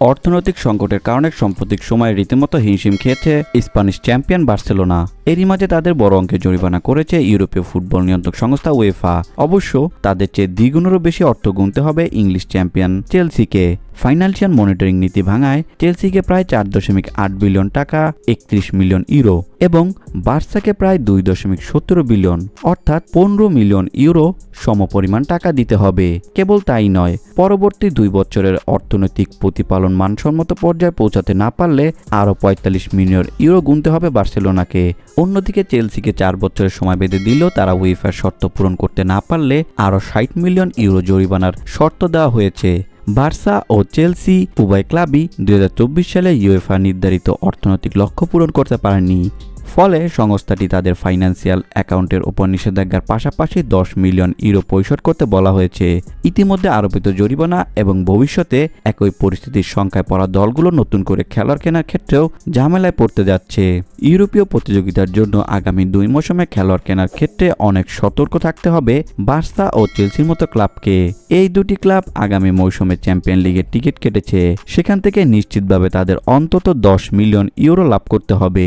অর্থনৈতিক সংকটের কারণে সাম্প্রতিক সময়ে রীতিমতো হিমশিম খেয়েছে স্প্যানিশ চ্যাম্পিয়ন বার্সেলোনা। এরই মাঝে তাদের বড় অঙ্কের জরিমানা করেছে ইউরোপীয় ফুটবল নিয়ন্ত্রক সংস্থা ওয়েফা অবশ্য তাদের চেয়ে দ্বিগুণেরও বেশি অর্থ গুনতে হবে ইংলিশ চ্যাম্পিয়ন চেলসিকে। ফাইন্যান্সিয়াল মনিটরিং নীতি ভাঙায় চেলসিকে প্রায় চার দশমিক আট বিলিয়ন টাকা, একত্রিশ মিলিয়ন ইউরো এবং বার্সাকে প্রায় দুই দশমিক সতেরো বিলিয়ন, অর্থাৎ পনেরো মিলিয়ন ইউরো সমপরিমাণ টাকা দিতে হবে। কেবল তাই নয়, পরবর্তী দুই বছরের অর্থনৈতিক প্রতিপালন মানসম্মত পর্যায়ে পৌঁছাতে না পারলে আরও পঁয়তাল্লিশ মিলিয়ন ইউরো গুনতে হবে বার্সেলোনাকে। অন্যদিকে চেলসিকে চার বছরের সময় বেঁধে দিলেও তারা উইফার শর্ত পূরণ করতে না পারলে আরও ষাট মিলিয়ন ইউরো জরিমানার শর্ত দেওয়া হয়েছে। বার্সা ও চেলসি উভয় ক্লাবই দু হাজার চব্বিশ সালে ইউএফা নির্ধারিত অর্থনৈতিক লক্ষ্য পূরণ করতে পারেনি ফলে সংস্থাটি তাদের ফাইন্যান্সিয়াল অ্যাকাউন্টের ওপর নিষেধাজ্ঞার পাশাপাশি দশ মিলিয়ন ইউরো পরিশোধ করতে বলা হয়েছে। ইতিমধ্যে আরোপিত জরিমানা এবং ভবিষ্যতে একই পরিস্থিতির সংখ্যায় পড়া দলগুলো নতুন করে খেলোয়াড় কেনার ক্ষেত্রেও ঝামেলায় পড়তে যাচ্ছে। ইউরোপীয় প্রতিযোগিতার জন্য আগামী দুই মৌসুমে খেলোয়াড় কেনার ক্ষেত্রে অনেক সতর্ক থাকতে হবে বার্সা ও চেলসির মতো ক্লাবকে। এই দুটি ক্লাব আগামী মৌসুমে চ্যাম্পিয়ন লিগের টিকিট কেটেছে। সেখান থেকে নিশ্চিতভাবে তাদের অন্তত দশ মিলিয়ন ইউরো লাভ করতে হবে।